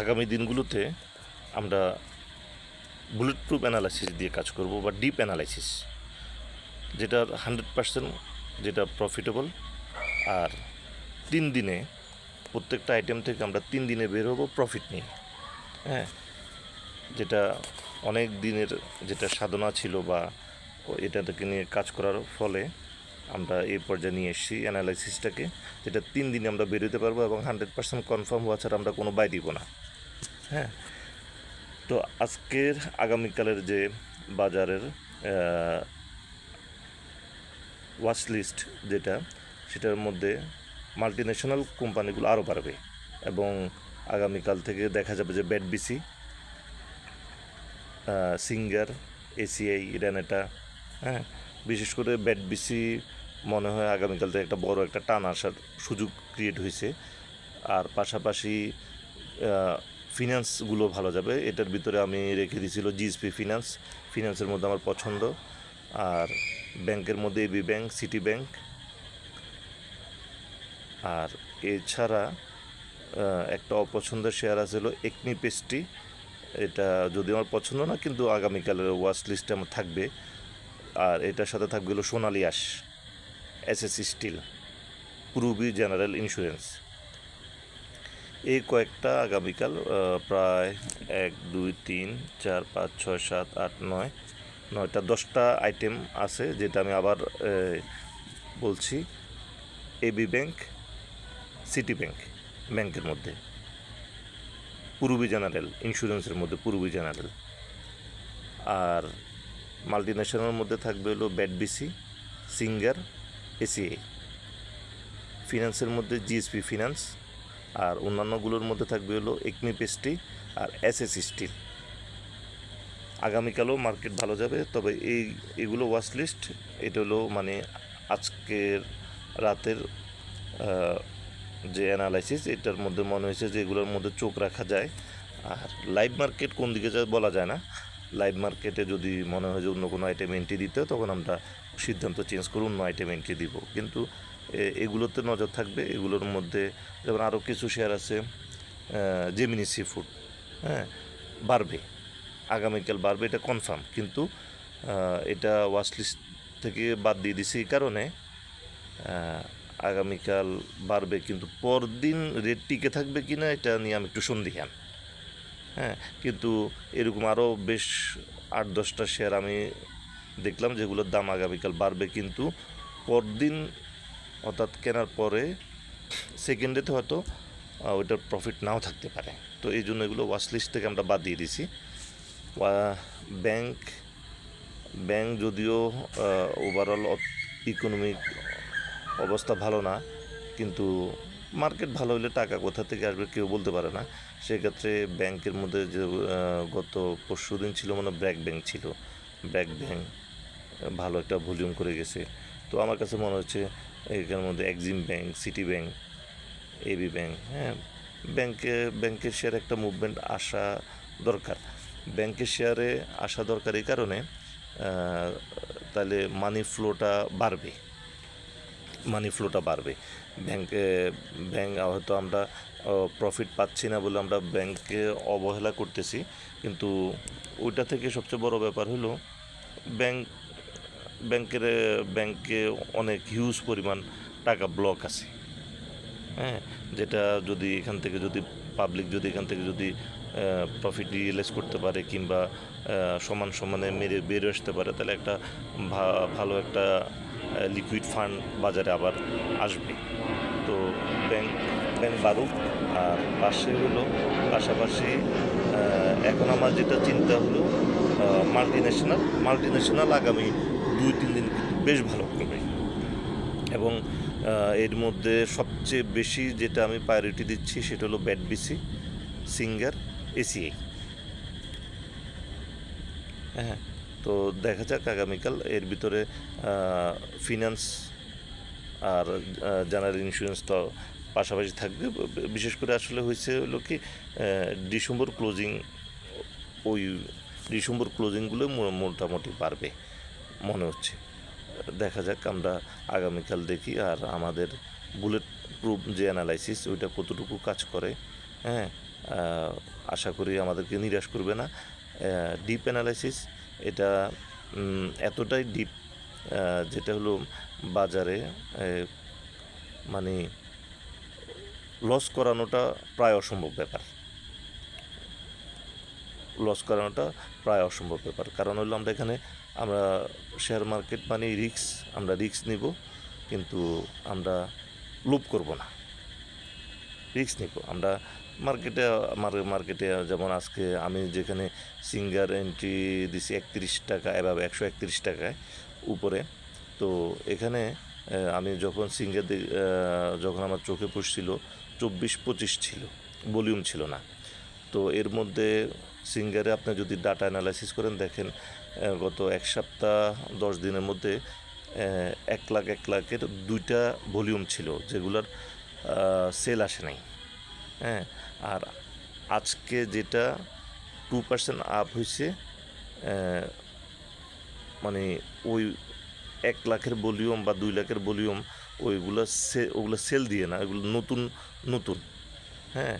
আগামী দিনগুলোতে আমরা বুলেট প্রুফ অ্যানালাইসিস দিয়ে কাজ করব বা ডিপ অ্যানালাইসিস যেটা হান্ড্রেড পার্সেন্ট যেটা প্রফিটেবল আর তিন দিনে প্রত্যেকটা আইটেম থেকে আমরা তিন দিনে বের হব প্রফিট নিয়ে। হ্যাঁ যেটা অনেক দিনের যেটা সাধনা ছিল বা এটা থেকে নিয়ে কাজ করার ফলে আমরা এই পর্যায়ে নিয়ে এসেছি অ্যানালাইসিসটাকে যেটা তিন দিনে আমরা বেরোতে পারব এবং হান্ড্রেড পার্সেন্ট কনফার্ম হওয়া ছাড়া আমরা কোনো বাই দিব না। হ্যাঁ। তো আজকের আগামীকালের যে বাজারের ওয়াচ লিস্ট যেটা, সেটার মধ্যে মাল্টিন্যাশনাল কোম্পানিগুলো আরও বাড়বে এবং আগামীকাল থেকে দেখা যাবে যে ব্যাট বিসি সিঙ্গার এসিআই ইরানেটা হ্যাঁ বিশেষ করে ব্যাট বিসি মনে হয় আগামীকাল থেকে একটা বড় একটা টান আসার সুযোগ ক্রিয়েট হয়েছে। আর পাশাপাশি ফিনান্সগুলো ভালো যাবে। এটার ভিতরে আমি রেখে দিয়েছিল জিএসপি ফিনান্স ফিনান্সের মধ্যে আমার পছন্দ। আর ব্যাংকের মধ্যে এবি ব্যাংক সিটি ব্যাংক আর এছাড়া একটা অপছন্দের শেয়ার আছে হলো একনি পেস্ট্রি এটা যদি আমার পছন্দ না, কিন্তু আগামীকালের ওয়াচ লিস্টে আমার থাকবে। আর এটার সাথে থাকবে হলো Sonali Aansh SSC steel Purabi general insurance এই কয়েকটা আগামীকাল প্রায় এক, দুই, তিন, চার, পাঁচ, ছয়, সাত, আট, নয়, নয়টা, দশটা আইটেম আছে যেটা আমি আবার বলছি এবি ব্যাংক সিটি ব্যাংক ব্যাংকের মধ্যে। পূর্বী জেনারেল ইন্স্যুরেন্সের মধ্যে পূর্বী জেনারেল। আর মাল্টিন্যাশনালের মধ্যে থাকবে হলো ব্যাট বিসি সিঙ্গার এসিআই ফিনান্সের মধ্যে জিএসপি ফিনান্স আর অন্যান্যগুলোর মধ্যে থাকবে হলো একমি পেস্টি আর এসএস স্টিল। আগামীকালও মার্কেট ভালো যাবে, তবে এই, এগুলো ওয়াচ লিস্ট এটা হলো মানে আজকের রাতের যে অ্যানালাইসিস এটার মধ্যে মনে হয়েছে যে এগুলোর মধ্যে চোখ রাখা যায়। আর লাইভ মার্কেট কোন দিকে যায় বলা যায় না। লাইভ মার্কেটে যদি মনে হয় যে অন্য কোনো আইটেম এন্ট্রি দিতে তখন আমরা সিদ্ধান্ত চেঞ্জ করে অন্য আইটেম এন্ট্রি দিব। কিন্তু এগুলোতে নজর থাকবে। এগুলোর মধ্যে যেমন আরও কিছু শেয়ার আছে জেমিনি সি ফুড হ্যাঁ বাড়বে আগামীকাল বাড়বে এটা কনফার্ম কিন্তু এটা ওয়াচ লিস্ট থেকে বাদ দিয়ে দিছি এই কারণে আগামীকাল বাড়বে কিন্তু পরদিন রেট টিকে থাকবে কি না এটা নিয়ে আমি একটু সন্দিহান হ্যাঁ কিন্তু এরকম আরও বেশ আট, দশটা শেয়ার আমি দেখলাম যেগুলোর দাম আগামীকাল বাড়বে, কিন্তু পরদিন অর্থাৎ কেনার পরে সেকেন্ডেতে হয়তো ওইটার প্রফিট নাও থাকতে পারে। তো এই জন্য এগুলো ওয়াচ লিস্ট থেকে আমরা বাদ দিয়ে দিছি। ব্যাংক ব্যাংক যদিও ওভারঅল ইকোনমিক অবস্থা ভালো না, কিন্তু মার্কেট ভালো হলে টাকা কোথা থেকে আসবে কেউ বলতে পারে না। সেক্ষেত্রে ব্যাংকের মধ্যে যে গত পরশু দিন ছিল মানে ব্র্যাক ব্যাংক ছিল। ব্র্যাক ব্যাংক ভালো একটা ভলিউম করে গেছে। তো আমার কাছে মনে হচ্ছে এখানের মধ্যে Exim bank city bank AB bank হ্যাঁ ব্যাংকে ব্যাংকের শেয়ার একটা মুভমেন্ট আসা দরকার। ব্যাংকের শেয়ারে আসা দরকার এই কারণে তাহলে মানি ফ্লোটা বাড়বে। মানি ফ্লোটা বাড়বে। ব্যাংকে ব্যাংক হয়তো আমরা প্রফিট পাচ্ছি না বলে আমরা ব্যাংকে অবহেলা করতেছি। কিন্তু ওইটা থেকে সবচেয়ে বড় ব্যাপার হলো ব্যাংক ব্যাংকের, ব্যাংকে অনেক হিউজ পরিমাণ টাকা ব্লক আছে। হ্যাঁ যেটা যদি এখান থেকে যদি পাবলিক যদি এখান থেকে যদি প্রফিট রিয়েলাইজ করতে পারে কিংবা সমান সমানে মেরে বেরিয়ে আসতে পারে, তাহলে একটা ভালো একটা লিকুইড ফান্ড বাজারে আবার আসবে। তো ব্যাংক ব্যাংক বাড়ুক, আর পাশে হলো, পাশাপাশি এখন আমার যেটা চিন্তা হলো মাল্টি ন্যাশনাল মাল্টি ন্যাশনাল আগামী দুই তিন দিন কিন্তু বেশ ভালো করবে এবং এর মধ্যে সবচেয়ে বেশি যেটা আমি প্রায়োরিটি দিচ্ছি সেটা হলো ব্যাট বিসি সিঙ্গার এসিআই হ্যাঁ তো দেখা যাক আগামীকাল এর ভিতরে ফিনান্স আর জেনারেল ইন্স্যুরেন্স তো পাশাপাশি থাকবে। বিশেষ করে আসলে হয়েছে হলো কি ডিসেম্বর ক্লোজিং ওই ডিসেম্বর ক্লোজিংগুলো মোটামুটি পারবে মনে হচ্ছে। দেখা যাক, আমরা আগামীকাল দেখি। আর আমাদের বুলেট প্রুফ যে অ্যানালাইসিস ওইটা কতটুকু কাজ করে হ্যাঁ? আশা করি আমাদেরকে নিরাশ করবে না। ডিপ অ্যানালাইসিস এটা এতটাই ডিপ যেটা হলো বাজারে মানে লস করানোটা প্রায় অসম্ভব ব্যাপার। লস করানোটা প্রায় অসম্ভব ব্যাপার। কারণ হলো আমরা এখানে, আমরা শেয়ার মার্কেট মানে রিক্স আমরা রিক্স নিব, কিন্তু আমরা লোভ করব না। রিক্স নিব। আমরা মার্কেটে মার্কেটে যেমন আজকে আমি যেখানে সিঙ্গার এন্ট্রি দিছি একত্রিশ টাকা এভাবে একশো একত্রিশ টাকায় উপরে, তো এখানে আমি যখন সিঙ্গার যখন আমার চোখে পড়ছিল চব্বিশ পঁচিশ ছিল ভলিউম ছিল না। তো এর মধ্যে সিঙ্গারে আপনি যদি ডাটা অ্যানালাইসিস করেন, দেখেন গত এক সপ্তাহ, দশ দিনের মধ্যে এক লাখ, এক লাখের দুইটা ভলিউম ছিল, যেগুলোর সেল আসে নাই। হ্যাঁ আর আজকে যেটা টু পার্সেন্ট আপ হয়েছে মানে ওই এক লাখের ভলিউম বা দুই লাখের ভলিউম, ওইগুলো সে, ওগুলো সেল দিয়ে না, এগুলো নতুন নতুন। হ্যাঁ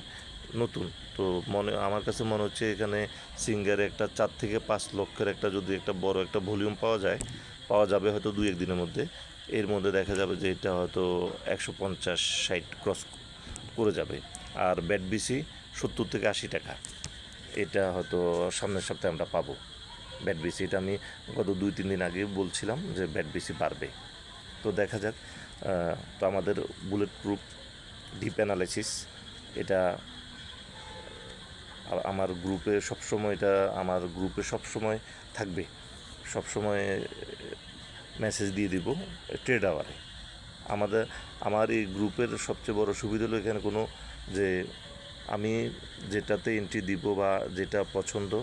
নতুন। তো মনে, আমার কাছে মনে হচ্ছে এখানে সিঙ্গারে একটা চার থেকে পাঁচ লক্ষের একটা যদি একটা বড় একটা ভলিউম পাওয়া যায়, পাওয়া যাবে হয়তো দুই একদিনের মধ্যে। এর মধ্যে দেখা যাবে যে এটা হয়তো একশো পঞ্চাশ ষাট ক্রস করে যাবে। আর ব্যাট বিসি সত্তর থেকে আশি টাকা। এটা হয়তো সামনের সপ্তাহে আমরা পাবো। ব্যাট বিসি, এটা আমি গত দুই তিন দিন আগে বলছিলাম যে ব্যাট বিসি বাড়বে। তো দেখা যাক তো আমাদের বুলেট প্রুফ ডিপ অ্যানালাইসিস এটা আ- আমার গ্রুপে সবসময় এটা আমার গ্রুপে সবসময় থাকবে। সবসময় মেসেজ দিয়ে দিব ট্রেড আওয়ারে আমাদের, আমার এই গ্রুপের সবচেয়ে বড় সুবিধা হলো এখানে কোনো যে, আমি যেটাতে এন্ট্রি দিব বা যেটা পছন্দ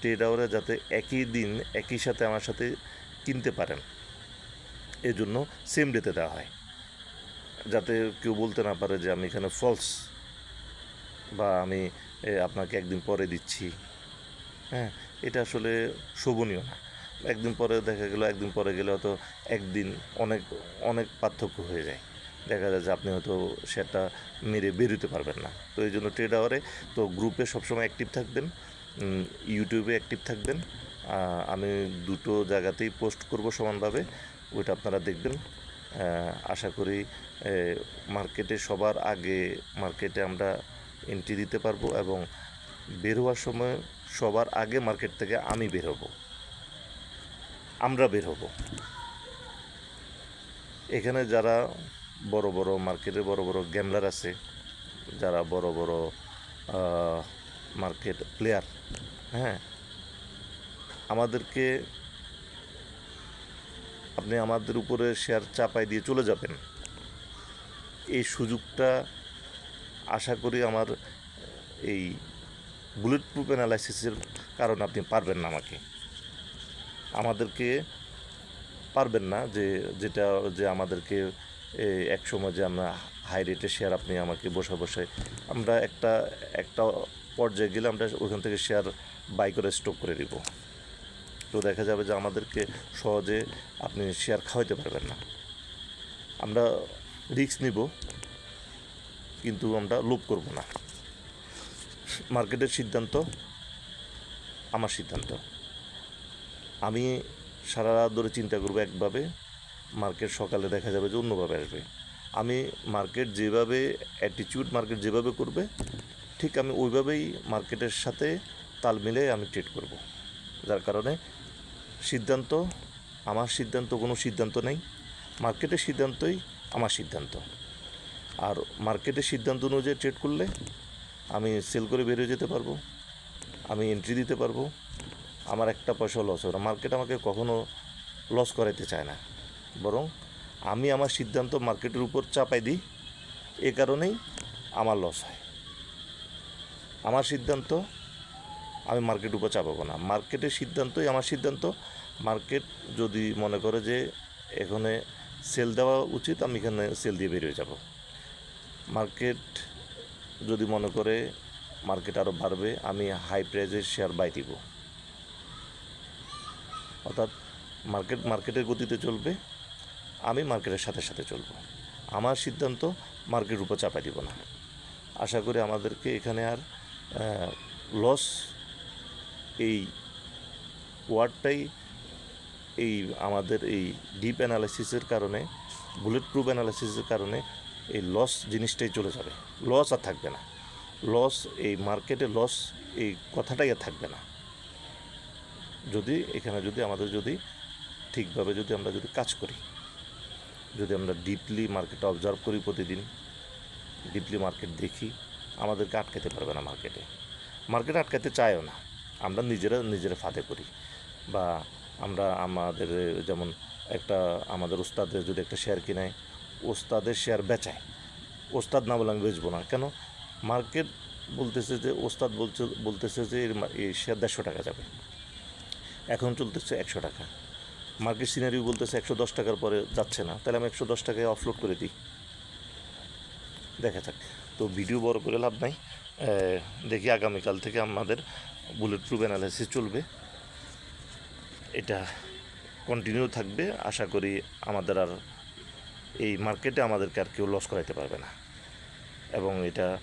ট্রেড আওয়ারে যাতে একই দিন, একই সাথে আমার সাথে কিনতে পারেন। এজন্য সেম ডেতে দেওয়া হয়। যাতে কেউ বলতে না পারে যে আমি এখানে ফলস বা আমি আপনাকে একদিন পরে দিচ্ছি। হ্যাঁ এটা আসলে শোভনীয় না। একদিন পরে দেখা গেল, একদিন পরে গেলে হয়তো একদিন অনেক অনেক পার্থক্য হয়ে যায়। দেখা যায় যে আপনি হয়তো সেটা মেরে বেরোতে পারবেন না। তো এই জন্য ট্রেড আওয়ারে তো গ্রুপে সবসময় অ্যাক্টিভ থাকবেন ইউটিউবে অ্যাক্টিভ থাকবেন। আমি দুটো জায়গাতেই পোস্ট করব সমানভাবে, ওইটা আপনারা দেখবেন। আশা করি মার্কেটে সবার আগে মার্কেটে আমরা এন্ট্রি দিতে পারব এবং বের হওয়ার সময় সবার আগে মার্কেট থেকে আমি বের হব। আমরা বের হব। এখানে যারা বড় বড় মার্কেটে বড় বড় গ্যামলার আছে, যারা বড় বড় মার্কেট প্লেয়ার হ্যাঁ আমাদেরকে আপনি আমাদের উপরে শেয়ার চাপাই দিয়ে চলে যাবেন। এই সুযোগটা আশা করি আমার এই বুলেট প্রুফ অ্যানালাইসিসের কারণে আপনি পারবেন না আমাকে। আমাদেরকে পারবেন না যে, যেটা, যে আমাদেরকে এক সময় যে আমরা হাই রেটে শেয়ার আপনি আমাকে বসে বসে, আমরা একটা একটা পর্যায়ে গেলে আমরা ওখান থেকে শেয়ার বাই করে স্টক করে দিব তো দেখা যাবে যে আমাদেরকে সহজে আপনি শেয়ার খাওয়াইতে পারবেন না। আমরা রিস্ক নিব। কিন্তু আমরা লোভ করব না। মার্কেটের সিদ্ধান্ত, আমার সিদ্ধান্ত। আমি সারা রাত ধরে চিন্তা করব একভাবে মার্কেট সকালে দেখা যাবে যে অন্যভাবে আসবে। আমি মার্কেট যেভাবে অ্যাটিটিউড মার্কেট যেভাবে করবে, ঠিক আমি ওইভাবেই মার্কেটের সাথে তাল মিলে আমি ট্রেড করব। যার কারণে সিদ্ধান্ত, আমার সিদ্ধান্ত, কোনো সিদ্ধান্ত নেই। মার্কেটের সিদ্ধান্তই আমার সিদ্ধান্ত। আর মার্কেটের সিদ্ধান্ত অনুযায়ী ট্রেড করলে আমি সেল করে বেরিয়ে যেতে পারব, আমি এন্ট্রি দিতে পারব। আমার একটা পয়সা লস হবে না। মার্কেট আমাকে কখনো লস করাইতে চায় না। বরং আমি আমার সিদ্ধান্ত মার্কেটের উপর চাপাই দিই, এ কারণেই আমার লস হয়। আমার সিদ্ধান্ত, আমি মার্কেট উপর চাপাবো না। মার্কেটের সিদ্ধান্তই আমার সিদ্ধান্ত। মার্কেট যদি মনে করে যে এখানে সেল দেওয়া উচিত, আমি এখানে সেল দিয়ে বেরিয়ে যাব। মার্কেট যদি মনে করে মার্কেট আরও বাড়বে, আমি হাই প্রাইজের শেয়ার বাই দিব। অর্থাৎ মার্কেট, মার্কেটের গতিতে চলবে, আমি মার্কেটের সাথে সাথে চলবো। আমার সিদ্ধান্ত মার্কেট উপর চাপাই দিব না। আশা করি আমাদেরকে এখানে আর লস এই ওয়ার্ডটাই এই আমাদের এই ডিপ অ্যানালাইসিসের কারণে বুলেট প্রুফ অ্যানালাইসিসের কারণে এই লস জিনিসটাই চলে যাবে। লস আর থাকবে না। লস এই মার্কেটে লস এই কথাটাই আর থাকবে না। যদি এখানে যদি আমাদের যদি ঠিকভাবে যদি আমরা যদি কাজ করি, যদি আমরা ডিপলি মার্কেটটা অবজার্ভ করি প্রতিদিন ডিপলি মার্কেট দেখি, আমাদেরকে আটকাতে পারবে না মার্কেটে মার্কেট আটকাতে চায়ও না। আমরা নিজেরা নিজেরা ফাঁদে করি বা আমরা আমাদের, যেমন একটা আমাদের উস্তাদের যদি একটা শেয়ার কিনায় ওস্তাদের শেয়ার বেচায়। ওস্তাদ না বলে আমি বেচবো না। কেন? মার্কেট বলতেছে যে, ওস্তাদ বলছে, বলতেছে যে, এর শেয়ার দেড়শো টাকা যাবে। এখন চলতেছে একশো টাকা। মার্কেট সিনারিও বলতেছে একশো দশ টাকার পরে যাচ্ছে না। তাহলে আমি একশো দশ টাকায় অফলোড করে দিই। দেখা যাক। তো ভিডিও বড় করে লাভ নাই। দেখি আগামীকাল থেকে আমাদের বুলেট প্রুফ অ্যানালাইসিস চলবে। এটা কন্টিনিউ থাকবে। আশা করি আমাদের আর এই মার্কেটে আমাদেরকে আর কেউ লস করাইতে পারবে না। এবং এটা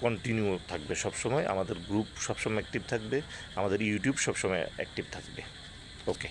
কন্টিনিউ থাকবে সবসময়। আমাদের গ্রুপ সবসময় অ্যাক্টিভ থাকবে। আমাদের ইউটিউব সবসময় অ্যাক্টিভ থাকবে। ওকে